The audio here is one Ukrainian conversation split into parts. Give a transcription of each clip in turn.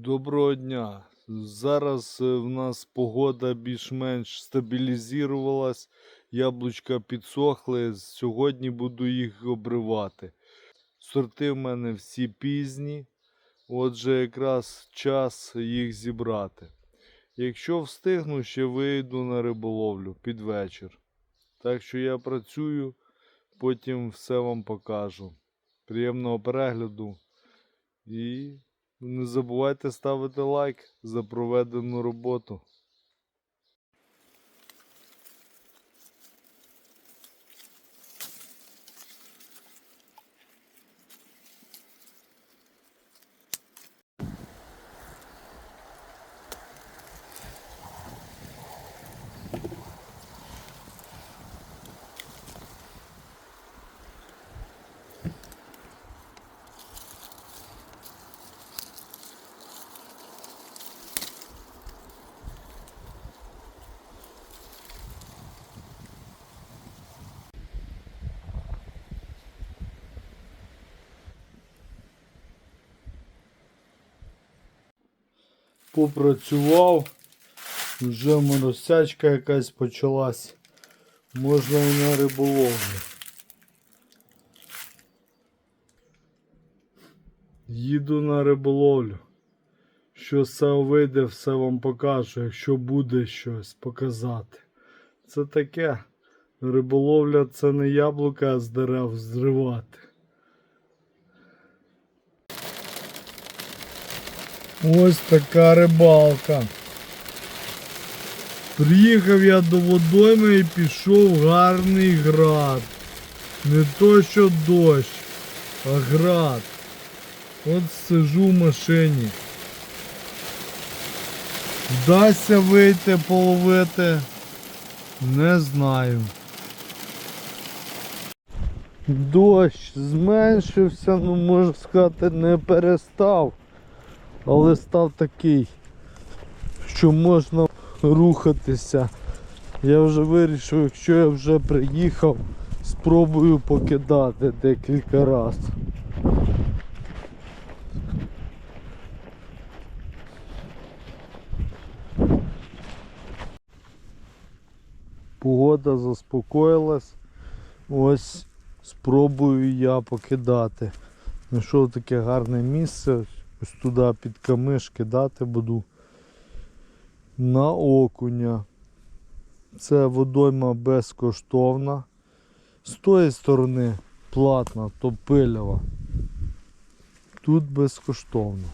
Доброго дня. Зараз е, в нас погода більш-менш стабілізувалась, яблучка підсохли. Сьогодні буду їх обривати. Сорти в мене всі пізні, отже, якраз час їх зібрати. Якщо встигну, ще вийду на риболовлю під вечір. Так що я працюю, потім все вам покажу. Приємного перегляду і не забувайте ставити лайк за проведену роботу. Попрацював, вже моросячка якась почалась. Можна і на риболовлю. Їду на риболовлю. Що все вийде, все вам покажу, якщо буде щось показати. Це таке. Риболовля це не яблука з дерев зривати. Ось така рибалка. Приїхав я до водойми і пішов гарний град. Не то що дощ, а град. От сижу в машині. Вдасться вийти половити. Не знаю. Дощ зменшився, ну можна сказати, не перестав. Але став такий, що можна рухатися. Я вже вирішив, якщо я вже приїхав, спробую покидати декілька разів. Погода заспокоїлась. Ось спробую я покидати. Знайшов таке гарне місце. Ось туди під камиш кидати буду на окуня. Це водойма безкоштовна. З тої сторони платна, то пилява. Тут безкоштовно.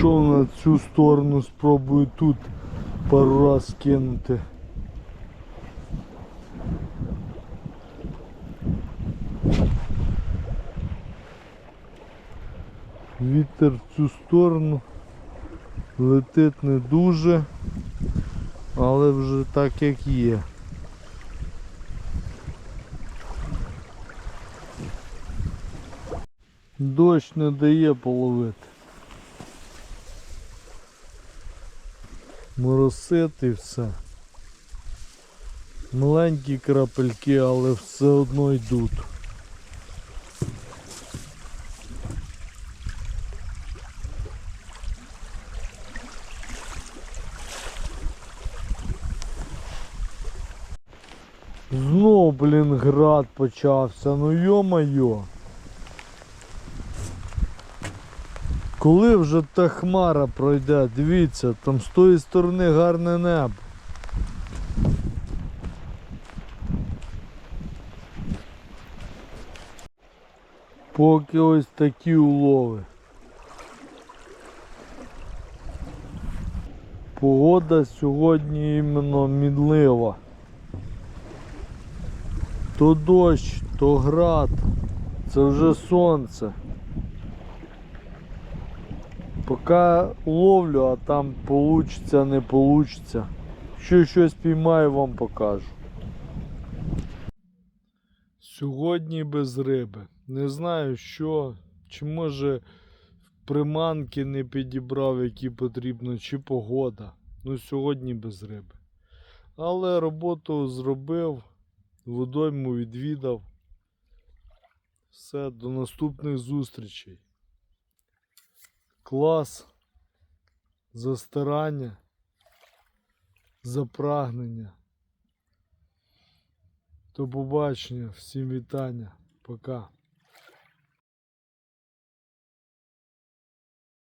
Підійшов на цю сторону, спробую тут пару раз кинути. Вітер в цю сторону летить не дуже, але вже так як є. Дощ не дає половити. Моросити і все. Маленькі крапельки, але все одно йдуть. Знов, блін, град почався, ну йо-майо. Коли вже та хмара пройде, дивіться, там з тої сторони гарне небо. Поки ось такі улови. Погода сьогодні іменно мінлива. То дощ, то град, це вже сонце. Поки ловлю, а там получиться, не получиться. Якщо щось піймаю, вам покажу. Сьогодні без риби. Не знаю що, чи може приманки не підібрав, які потрібно, чи погода. Ну, сьогодні без риби. Але роботу зробив, водойму відвідав. Все, до наступних зустрічей. Клас. За старання. За прагнення. До побачення. Всім вітання. Пока.